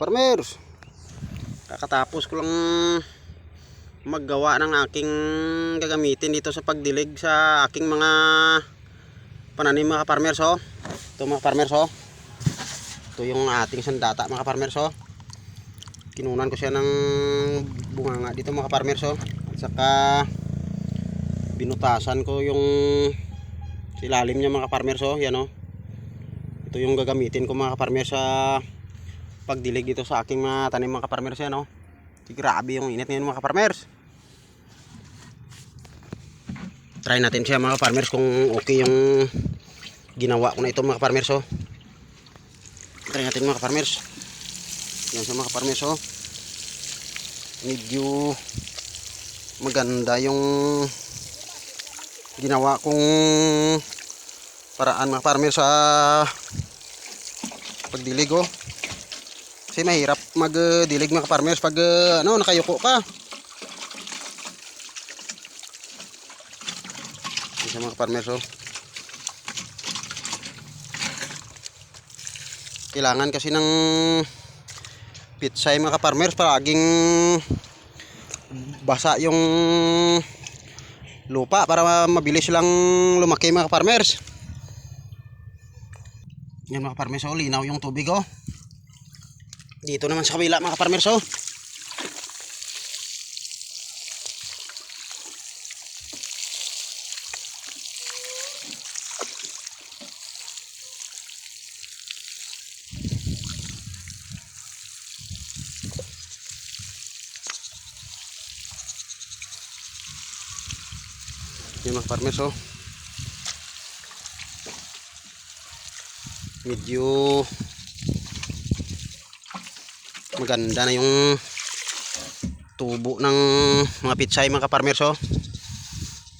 Farmers, kakatapos ko lang maggawa ng aking gagamitin dito sa pagdilig sa aking mga pananim mga farmers oh. Ito mga farmers oh. Ito yung ating sandata mga farmers oh. Kinunan ko siya ng bunganga dito mga farmers oh. Saka binutasan ko yung silalim niya mga farmers oh. Yan oh. Ito yung gagamitin ko mga farmers sa pagdilig dito sa aking mga tanim mga farmers yan oh. Grabe yung init ngayon mga farmers. Try natin siya mga farmers kung okay yung ginawa ko na ito mga farmers oh. Try natin mga farmers. Yan sa mga farmers oh. Medyo maganda yung ginawa kong paraan mga farmers sa pagdilig oh. Kasi mahirap magdilig mga farmers pag uh, ano, nakayuko ka. Yan sa mga farmers oh. Kailangan kasi ng pitsay mga farmers palaging basa yung lupa para mabilis lang lumaki mga farmers. Yan mga farmers oh, linaw yung tubig oh. Dito naman sa kabila mga farmers oh. Yung mga farmers oh. Medyo maganda na yung tubo ng mga pitsay mga kaparmers oh.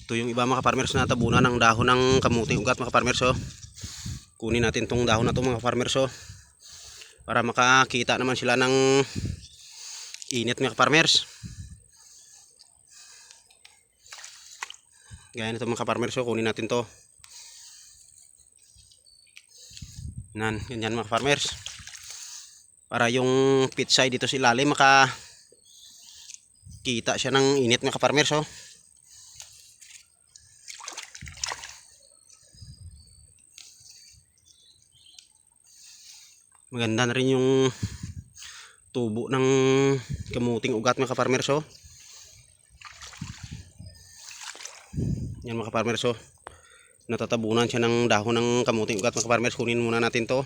Ito yung iba mga kaparmers na tabunan ng dahon ng kamuti ugat mga kaparmers. Kunin natin tong dahon na to mga kaparmers. Para makakita naman sila ng init mga kaparmers. Gaya nito mga kaparmers. Kunin natin to. Nan, ganyan mga farmers para yung pitsay dito sa ilalim maka kita siya ng init mga farmers oh. maganda na rin yung tubo ng kamuting ugat mga farmers oh. yan mga farmers oh. natatabunan siya ng dahon ng kamuting ugat mga farmers kunin muna natin to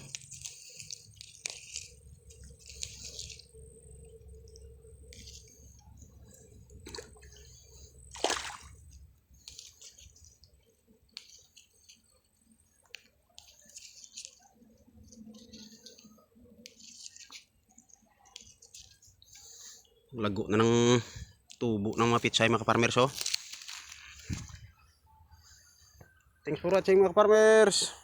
lago na ng tubo ng mga pitsay mga farmers oh. Thanks for watching mga farmers.